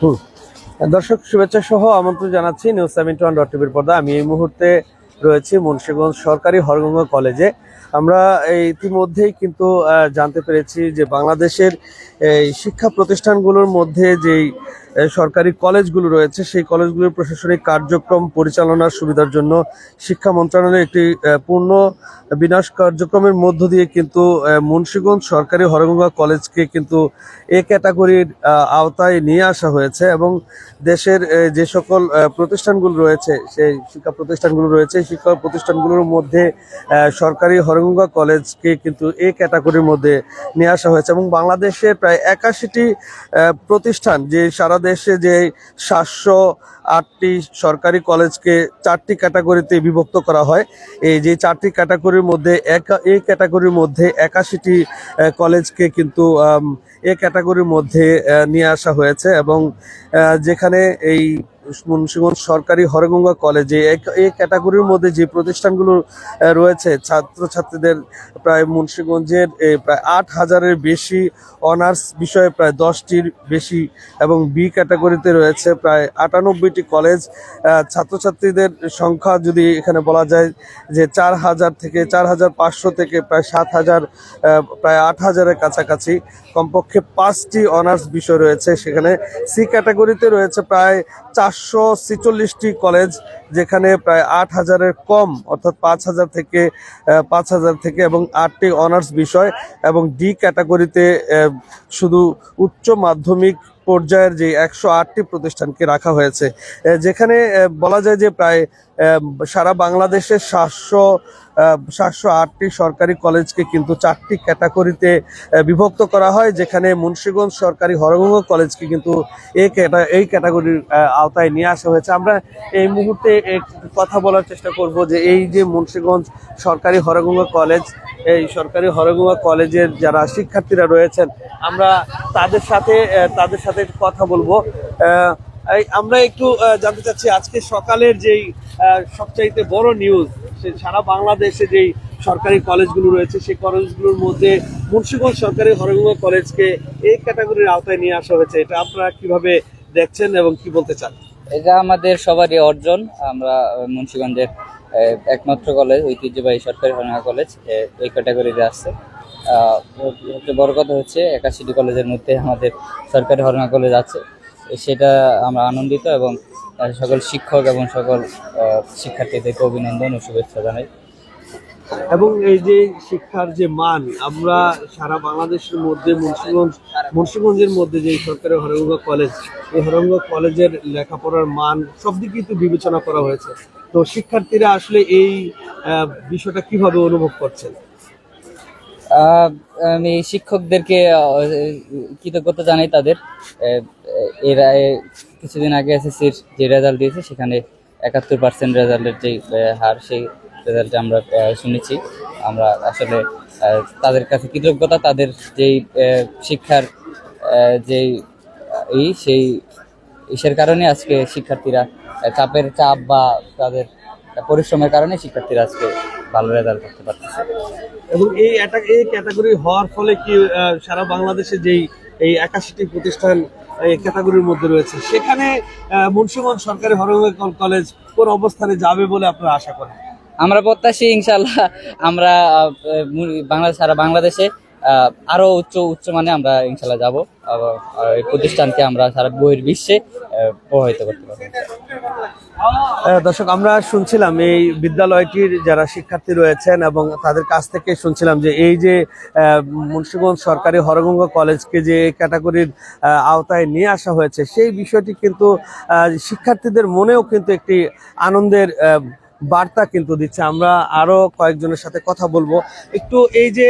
হুম। দর্শক, শুভেচ্ছা সহ আমন্ত্রণ জানাচ্ছি নিউজ সেভেন্টি ওয়ান ডট টিভির পর্দা আমি এই মুহূর্তে রয়েছি মুন্সিগঞ্জ সরকারি হরগঙ্গা কলেজে আমরা ইতিমধ্যেই কিন্তু জানতে পেরেছি যে বাংলাদেশের এই শিক্ষা প্রতিষ্ঠানগুলোর মধ্যে যেই সরকারি কলেজগুলো রয়েছে। সেই কলেজগুলোর প্রশাসনিক কার্যক্রম পরিচালনার সুবিধার জন্য শিক্ষা মন্ত্রণালয়ের একটি পূর্ণ বিনাশ কার্যক্রমের মধ্য দিয়ে কিন্তু মুন্সীগঞ্জ সরকারি হরগঙ্গা কলেজকে কিন্তু এ ক্যাটাগরির আওতায় নিয়ে আসা হয়েছে এবং দেশের যে সকল প্রতিষ্ঠানগুলো রয়েছে, সেই শিক্ষা প্রতিষ্ঠানগুলো রয়েছে শিক্ষা প্রতিষ্ঠানগুলোর মধ্যে সরকারি হরগঙ্গা কলেজকে কিন্তু এ ক্যাটাগরির মধ্যে নিয়ে আসা হয়েছে এবং বাংলাদেশে প্রায় একাশিটি প্রতিষ্ঠান যে সারা দেশে যে সাতশো আটটি সরকারি কলেজকে চারটি ক্যাটাগরিতে বিভক্ত করা হয়, এই যে চারটি ক্যাটাগরির মধ্যে একা, এই ক্যাটাগরির মধ্যে একাশিটি কলেজকে কিন্তু এ ক্যাটাগরির মধ্যে নিয়ে আসা হয়েছে এবং যেখানে এই মুন্সিগঞ্জ সরকারি হরগঙ্গা কলেজে এই ক্যাটাগরির মধ্যে যে প্রতিষ্ঠানগুলো রয়েছে, ছাত্রছাত্রীদের প্রায় মুন্সিগঞ্জের প্রায় আট হাজারের বেশি অনার্স বিষয়ে প্রায় দশটির বেশি এবং বি ক্যাটাগরিতে রয়েছে প্রায় আটানব্বইটি কলেজ। ছাত্রছাত্রীদের সংখ্যা যদি এখানে বলা যায় যে চার হাজার থেকে চার হাজার পাঁচশো থেকে প্রায় সাত হাজার প্রায় আট হাজারের কাছাকাছি। কমপক্ষে পাঁচটি অনার্স বিষয় রয়েছে সেখানে। সি ক্যাটাগরিতে রয়েছে প্রায় চারশো ছেচল্লিশটি কলেজ যেখানে প্রায় আট হাজারের কম, অর্থাৎ পাঁচ হাজার থেকে পাঁচ হাজার থেকে এবং আটটি অনার্স বিষয় এবং ডি ক্যাটাগরিতে শুধু উচ্চ মাধ্যমিক পর্যায়ের যে একশো আটটি প্রতিষ্ঠানকে রাখা হয়েছে। যেখানে বলা যায় যে প্রায় সারা বাংলাদেশের সাতশো সাতশো আটটি সরকারি কলেজকে কিন্তু চারটি ক্যাটাগরিতে বিভক্ত করা হয়, যেখানে মুন্সিগঞ্জ সরকারি হরগঙ্গ কলেজকে কিন্তু এই এই ক্যাটাগরির আওতায় নিয়ে আসা হয়েছে। আমরা এই মুহূর্তে কথা বলার চেষ্টা করব যে এই যে মুন্সিগঞ্জ সরকারি হরগঙ্গা কলেজ, এই সরকারি হরগঙ্গা কলেজের যারা শিক্ষার্থীরা রয়েছেন, আমরা তাদের সাথে তাদের সাথে কথা বলব। আমরা একটু জানতে চাচ্ছি, আজকে সকালের যেই সবচাইতে বড় নিউজ সারা বাংলাদেশে যেই সরকারি কলেজগুলো রয়েছে, সেই কলেজগুলোর মধ্যে মুন্সিগঞ্জ সরকারি হরগঙ্গা কলেজকে এই ক্যাটাগরির আওতায় নিয়ে আসা হয়েছে। এটা আপনারা কীভাবে দেখছেন এবং কি বলতে চান? এটা আমাদের সবারই অর্জন। আমরা মুন্সিগঞ্জের একমাত্র কলেজ, ঐতিহ্যবাহী সরকারি হরঙ্গা কলেজ এই ক্যাটাগরিতে আসছে। বড় কথা হচ্ছে, একাশিটি কলেজের মধ্যে আমাদের সরকারি হরঙ্গা কলেজ আছে। সেটা আমরা আনন্দিত এবং সকল শিক্ষক এবং সকল শিক্ষার্থীদেরকে অভিনন্দন ও শুভেচ্ছা জানাই। এবং এই যে শিক্ষার যে মান, আমরা সারা বাংলাদেশের মধ্যে, মুন্সিগঞ্জ, মুন্সিগঞ্জের মধ্যে যে সরকারি হরঙ্গা কলেজ, এই হরঙ্গা কলেজের লেখাপড়ার মান সব দিকেই তো বিবেচনা করা হয়েছে। তো শিক্ষার্থীরা আসলে এই বিষয়টা কীভাবে অনুভব করছেন? আমি শিক্ষকদেরকে কৃতজ্ঞতা জানাই তাদের। এরা কিছুদিন আগে এসএসসির যে রেজাল্ট দিয়েছে সেখানে একাত্তর পার্সেন্ট রেজাল্টের যে হার সেই রেজাল্টে আমরা শুনেছি। আমরা আসলে তাদের কাছে কৃতজ্ঞতা তাদের যেই শিক্ষার যেই আহ, ই সেই ইসের কারণে আজকে শিক্ষার্থীরা চাপের চাপ বা তাদের পরিশ্রমের কারণে শিক্ষার্থীরা আজকে ভালো রেজাল্ট করতে পারতেছে। এবং এই এই ক্যাটাগরি হওয়ার ফলে কি সারা বাংলাদেশে যেই এই একাশিটি প্রতিষ্ঠান এই ক্যাটাগরির মধ্যে রয়েছে সেখানে মুন্সিগঞ্জ সরকারি হরঙ্গা কলেজ কোন অবস্থানে যাবে বলে আপনারা আশা করেন? আমরা প্রত্যাশী ইনশাল্লাহ আমরা বাংলাদেশ সারা বাংলাদেশে আরও উচ্চ উচ্চ মানে আমরা ইনশাল্লাহ যাব। এই প্রতিষ্ঠানকে আমরা সারা বইয়ের বিশ্বে প্রভাবিত করতে পারব। দর্শক, আমরা শুনছিলাম এই বিদ্যালয়টির যারা শিক্ষার্থী রয়েছেন এবং তাদের কাছ থেকে শুনছিলাম যে এই যে মুন্সিগঞ্জ সরকারি হরগঙ্গা কলেজকে যে ক্যাটাগরির আওতায় নিয়ে আসা হয়েছে, সেই বিষয়টি কিন্তু শিক্ষার্থীদের মনেও কিন্তু একটি আনন্দের বার্তা কিন্তু দিচ্ছে। আমরা আরও কয়েকজনের সাথে কথা বলব। একটু এই যে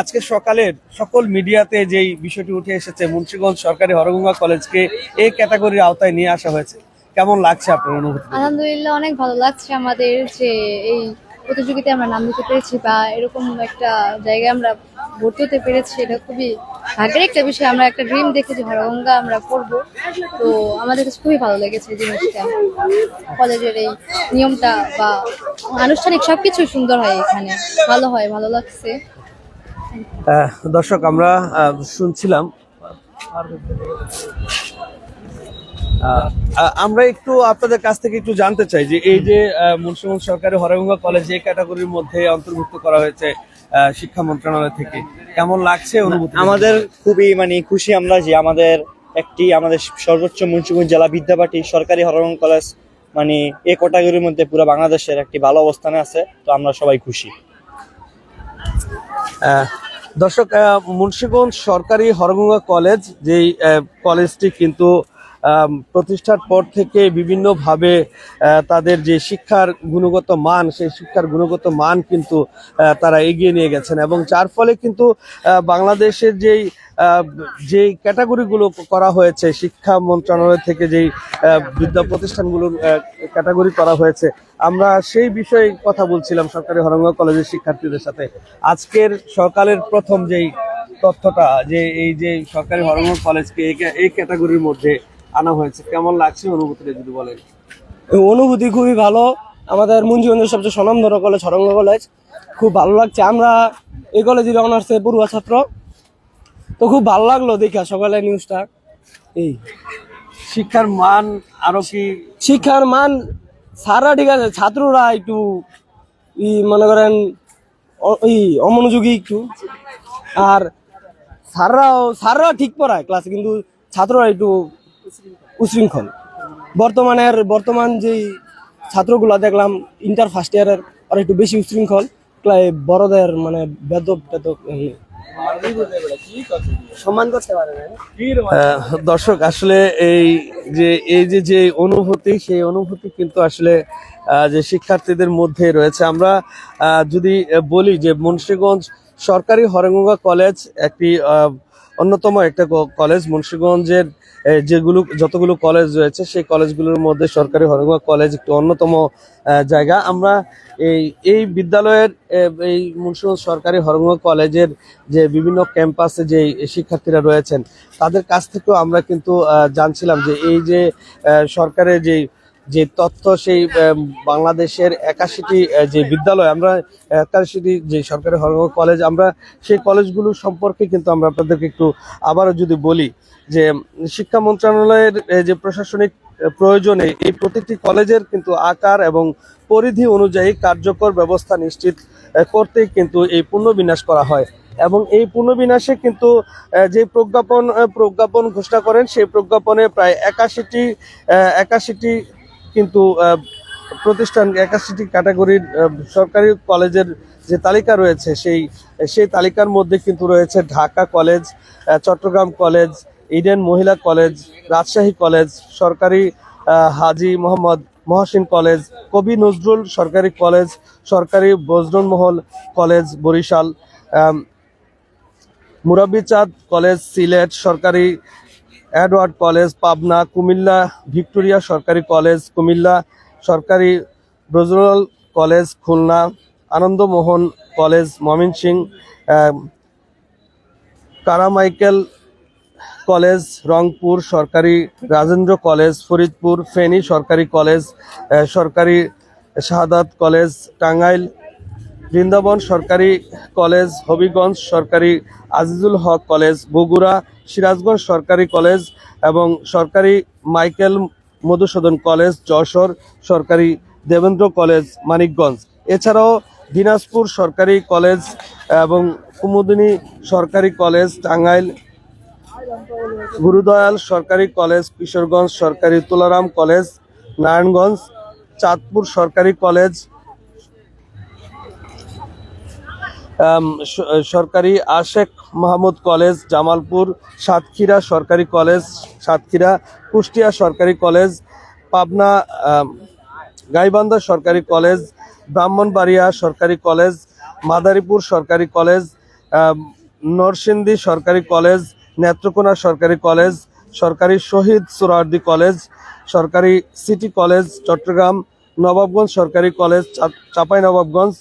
আজকে সকালের সকল মিডিয়াতে যেই বিষয়টি উঠে এসেছে, মুন্সীগঞ্জ সরকারি হরগঙ্গা কলেজকে এই ক্যাটাগরির আওতায় নিয়ে আসা হয়েছে। কেমন লাগছে আপনার অনুভূতি? আলহামদুলিল্লাহ, অনেক ভালো লাগছে আমাদের যে এই প্রতিযোগিতায় আমরা নাম দিতে পেরেছি বা এরকম একটা জায়গায় আমরা ভর্তি হতে পেরেছি, এটা খুবই ভাগ্যের একটা বিষয়। আমরা একটা ড্রিম দেখেছি হরগঙ্গা আমরা পড়ব তো আমাদের কাছে খুবই ভালো লেগেছে জিনিসটা। কলেজের এই নিয়মটা বা আনুষ্ঠানিক সবকিছু সুন্দর হয় এখানে। ভালো হয়, ভালো লাগছে। দর্শক, আমরা শুনছিলাম। আমরা একটু আপনাদের কাছ থেকে একটু জানতে চাই যে এই যে মুন্সিগঞ্জ সরকারি হরগঙ্গা কলেজ এই ক্যাটাগরির মধ্যে অন্তর্ভুক্ত করা হয়েছে শিক্ষা মন্ত্রণালয় থেকে। কেমন লাগছে অনুভূতি আমাদের খুবই মানে খুশি আমরা যে আমাদের একটি আমাদের সর্বোচ্চ মুন্সিগঞ্জ জেলা বিদ্যাবাটি সরকারি হরগং কলেজ মানে এই ক্যাটাগরির মধ্যে পুরো বাংলাদেশের একটি ভালো অবস্থানে আছে তো আমরা সবাই খুশি। আহ, দর্শক আহ, মুন্সিগঞ্জ সরকারি হরগঙ্গা কলেজ যেই আহ, কলেজটি কিন্তু প্রতিষ্ঠার পর থেকে বিভিন্নভাবে তাদের যে শিক্ষার গুণগত মান, সেই শিক্ষার গুণগত মান কিন্তু তারা এগিয়ে নিয়ে গেছেন এবং যার ফলে কিন্তু বাংলাদেশের যেই যেই ক্যাটাগরিগুলো করা হয়েছে, শিক্ষা মন্ত্রণালয় থেকে যেই বিদ্যা প্রতিষ্ঠানগুলোর ক্যাটাগরি করা হয়েছে, আমরা সেই বিষয়ে কথা বলছিলাম সরকারি হরঙ্গা কলেজের শিক্ষার্থীদের সাথে। আজকের সকালের প্রথম যেই তথ্যটা, যে এই যে সরকারি হরঙ্গা কলেজকে এই ক্যাটাগরির মধ্যে আনা হয়েছে। কেমন লাগছে অনুভূতিটা যদি বলেন? অনুভূতি খুবই ভালো। আমাদের মুন্সিগঞ্জের সবচেয়ে স্বনামধন্য কলেজ সরঙ্গ কলেজ খুব ভালো লাগছে। আমরা এই কলেজের অনার্সে পড়ুয়া ছাত্র। তো খুব ভালো লাগল দেখা সকালে নিউজটা এই। শিক্ষার মান আরও কি? শিক্ষার মান সারা ঠিক আছে। ছাত্ররা একটু ই মনে করেন ই অমনোযোগী একটু। আর স্যাররাও স্যাররাও ঠিক পড়ায় ক্লাসে কিন্তু ছাত্ররা একটু উশৃঙ্খল। বর্তমানের, বর্তমান যেই ছাত্রগুলা দেখলাম ইন্টার ফার্স্ট ইয়ারের আর একটু বেশি উশৃঙ্খল বড়দের মানে বেদব টেদব দর্শক, আসলে এই যে এই যে যে অনুভূতি, সেই অনুভূতি কিন্তু আসলে যে শিক্ষার্থীদের মধ্যে রয়েছে। আমরা যদি বলি যে মুন্সীগঞ্জ সরকারি হরগঙ্গা কলেজ একটি অন্যতম একটা কলেজ মুন্সীগঞ্জের যেগুলো, যতগুলো কলেজ রয়েছে, সেই কলেজগুলোর মধ্যে সরকারি হরগঙ্গা কলেজ একটি অন্যতম জায়গা। আমরা এই এই বিদ্যালয়ের এই মুন্সিগঞ্জ সরকারি হরগঙ্গা কলেজের যে বিভিন্ন ক্যাম্পাসে যে শিক্ষার্থীরা রয়েছেন, তাদের কাছ থেকেও আমরা কিন্তু জানছিলাম যে এই যে সরকারের যে যে তথ্য সেই বাংলাদেশের একাশিটি যে বিদ্যালয় আমরা একাশিটি যে সরকারি কলেজ আমরা সেই কলেজগুলো সম্পর্কে কিন্তু আমরা আপনাদেরকে একটু আবারও যদি বলি যে শিক্ষা মন্ত্রণালয়ের যে প্রশাসনিক প্রয়োজনে এই প্রতিটি কলেজের কিন্তু আকার এবং পরিধি অনুযায়ী কার্যকর ব্যবস্থা নিশ্চিত আহ, করতেই কিন্তু এই পুনর্বিন্যাস করা হয়। এবং এই পুনর্বিন্যাসে কিন্তু যে প্রজ্ঞাপন প্রজ্ঞাপন ঘোষণা করেন সেই প্রজ্ঞাপনে প্রায় একাশিটি একাশিটি কিন্তু প্রতিষ্ঠান একাশিটি ক্যাটাগরির সরকারি কলেজের যে তালিকা রয়েছে সেই সেই তালিকার মধ্যে কিন্তু রয়েছে Dhaka college Chattogram college Eden মহিলা কলেজ রাজশাহী কলেজ সরকারি হাজি মোহাম্মদ মহসিন কলেজ কবি নজরুল সরকারি কলেজ সরকারি বজরুলমহল কলেজ বরিশাল আম, মুরাব্বিচাঁদ কলেজ সিলেট সরকারি Edward college Pabna Cumilla Victoria সরকারি কলেজ কুমিল্লা সরকারি ব্রজরুল কলেজ খুলনা আনন্দমোহন কলেজ ময়মনসিংহ আম, কারামাইকেল কলেজ রংপুর সরকারি রাজেন্দ্র কলেজ ফরিদপুর ফেনী সরকারি কলেজ সরকারি শাহাদাত কলেজ টাঙ্গাইল বৃন্দাবন সরকারি কলেজ, হবিগঞ্জ সরকারি, আজিজুল হক কলেজ, বগুড়া, সিরাজগঞ্জ সরকারি কলেজ এবং সরকারি মাইকেল মধুসূদন কলেজ, যশোর সরকারি, দেবেন্দ্র কলেজ, মানিকগঞ্জ। এছাড়াও দিনাজপুর সরকারি কলেজ এবং কুমুদিনী সরকারি কলেজ, টাঙ্গাইল গুরুদয়াল সরকারি কলেজ, কিশোরগঞ্জ সরকারি, তুলারাম কলেজ, নারায়ণগঞ্জ, চাঁদপুর সরকারি কলেজ আম, স- সরকারি আশেক মাহমুদ কলেজ, জামালপুর, সাতক্ষীরা সরকারি কলেজ, সাতক্ষীরা, কুষ্টিয়া সরকারি কলেজ, পাবনা গাইবান্ধা সরকারি কলেজ, ব্রাহ্মণবাড়িয়া সরকারি কলেজ, মাদারীপুর সরকারি কলেজ নরসিংদী সরকারি কলেজ, নেত্রকোনা সরকারি কলেজ, সরকারি শহীদ সোহরাওয়ার্দী কলেজ, সরকারি সিটি কলেজ, চট্টগ্রাম, নবাবগঞ্জ সরকারি কলেজ চাপাই নবাবগঞ্জ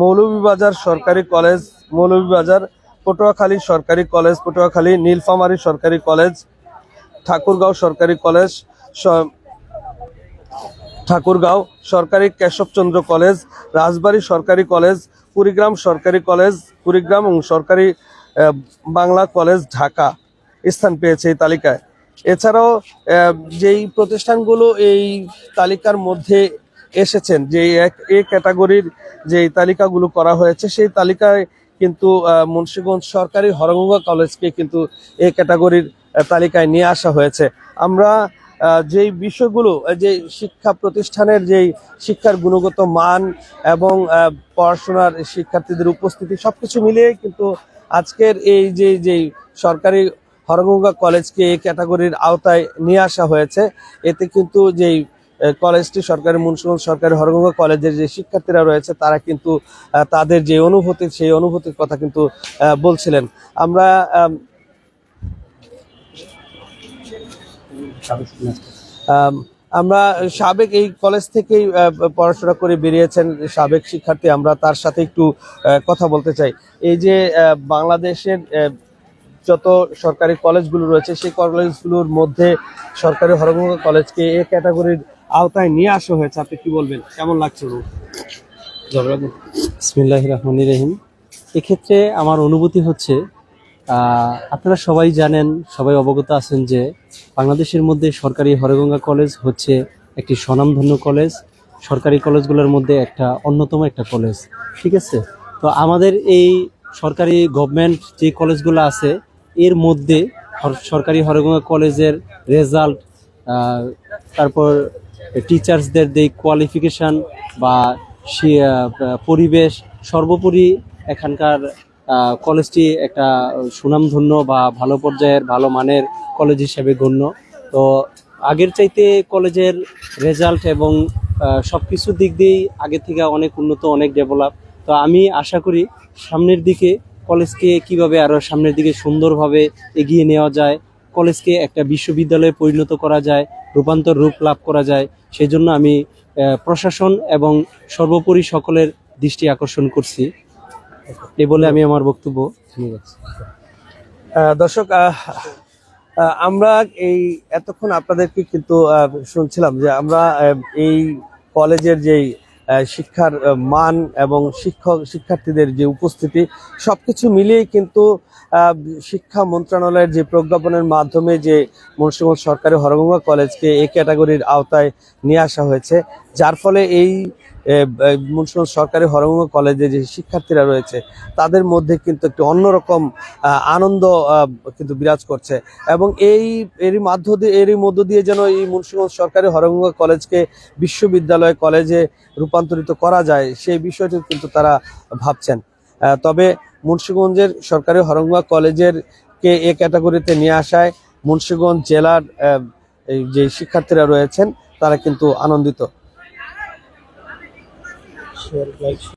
মৌলভীবাজার সরকারি কলেজ, মৌলভীবাজার, পটুয়াখালী সরকারি কলেজ, পটুয়াখালী, নীলফামারী সরকারি কলেজ, ঠাকুরগাঁও সরকারি কলেজ ঠাকুরগাঁও সরকারি কেশবচন্দ্র কলেজ, রাজবাড়ী সরকারি কলেজ, কুড়িগ্রাম সরকারি কলেজ, কুড়িগ্রাম এবং সরকারি বাংলা কলেজ ঢাকা স্থান পেয়েছে এই তালিকায়। এছাড়াও যেই প্রতিষ্ঠানগুলো এই তালিকার মধ্যে এসেছেন, যে এক, এ ক্যাটাগরির যে তালিকাগুলো করা হয়েছে, সেই তালিকায় কিন্তু মুন্সীগঞ্জ সরকারি হরগঙ্গা কলেজকে কিন্তু এ ক্যাটাগরির তালিকায় নিয়ে আসা হয়েছে। আমরা যেই বিষয়গুলো যে শিক্ষা প্রতিষ্ঠানের যেই শিক্ষার গুণগত মান এবং পড়াশোনার শিক্ষার্থীদের উপস্থিতি সব কিছু মিলিয়ে কিন্তু আজকের এই যে যেই সরকারি হরগঙ্গা কলেজকে এই ক্যাটাগরির আওতায় নিয়ে আসা হয়েছে, এতে কিন্তু যেই কলেজটি সরকারি মুন্সিগঞ্জ সরকারি হরগঙ্গা কলেজের যে শিক্ষার্থীরা রয়েছে তারা কিন্তু তাদের যে অনুভূতি সেই অনুভূতির কথা কিন্তু বলছিলেন। আমরা আম, আম, আমরা সাবেক এই কলেজ থেকেই পড়াশোনা করে বেরিয়েছেন সাবেক শিক্ষার্থী। আমরা তার সাথে একটু কথা বলতে চাই। এই যে বাংলাদেশের যত সরকারি কলেজগুলো রয়েছে সেই কলেজগুলোর মধ্যে সরকারি হরগঙ্গা কলেজকে এ ক্যাটাগরির আওতায় নিয়ে আসা হয়েছে, আপনি কি বলবেন? কেমন লাগছে? বিসমিল্লাহ রহমান রহিম। এক্ষেত্রে আমার অনুভূতি হচ্ছে আপনারা সবাই জানেন, সবাই অবগত আছেন যে বাংলাদেশের মধ্যে সরকারি হরগঙ্গা কলেজ হচ্ছে একটি স্বনামধন্য কলেজ। সরকারি কলেজগুলোর মধ্যে একটা অন্যতম একটা কলেজ, ঠিক আছে? তো আমাদের এই সরকারি গভর্নমেন্ট যে কলেজগুলো আছে, এর মধ্যে সরকারি হরগঙ্গা কলেজের রেজাল্ট তারপর টিচার্সদের যে কোয়ালিফিকেশন বা পরিবেশ, সর্বোপরি এখানকার কলেজটি একটা সুনামধন্য বা ভালো পর্যায়ের, ভালো মানের কলেজ হিসেবে গণ্য। তো আগের চাইতে কলেজের রেজাল্ট এবং সব কিছু দিক দিয়েই আগের থেকে অনেক উন্নত, অনেক ডেভেলপ তো আমি আশা করি সামনের দিকে কলেজকে কীভাবে আরও সামনের দিকে সুন্দরভাবে এগিয়ে নেওয়া যায় কলেজকে একটা বিশ্ববিদ্যালয়ে পরিণত করা যায় রূপান্তর রূপ লাভ করা যায় সেই জন্য আমি প্রশাসন এবং সর্বোপরি সকলের দৃষ্টি আকর্ষণ করছি। এ বলে আমি আমার বক্তব্য। দর্শক আমরা এই এতক্ষণ আপনাদেরকে কিন্তু শুনছিলাম যে আমরা এই কলেজের যেই শিক্ষার মান এবং শিক্ষক, শিক্ষার্থীদের যে উপস্থিতি সব কিছু মিলিয়েই কিন্তু শিক্ষা মন্ত্রণালয়ের যে প্রজ্ঞাপনের মাধ্যমে যে মুন্সিগঞ্জ সরকারি হরগঙ্গা কলেজকে এই ক্যাটাগরির আওতায় নিয়ে আসা হয়েছে, যার ফলে এই মুন্সিগঞ্জ সরকারি হরগঙ্গা কলেজে যে শিক্ষার্থীরা রয়েছে, তাদের মধ্যে কিন্তু একটি অন্যরকম আনন্দ কিন্তু বিরাজ করছে। এবং এই, এরই মাধ্য দিয়ে, এরই মধ্য দিয়ে যেন এই মুন্সিগঞ্জ সরকারি হরগঙ্গা কলেজকে বিশ্ববিদ্যালয় কলেজে রূপান্তরিত করা যায়, সেই বিষয়টি কিন্তু তারা ভাবছেন। তবে মুন্সিগঞ্জের সরকারি হরগঙ্গা কলেজের কে, এ ক্যাটাগরিতে নিয়ে আসায় মুন্সিগঞ্জ জেলার যে শিক্ষার্থীরা রয়েছেন, তারা কিন্তু আনন্দিত। share, like.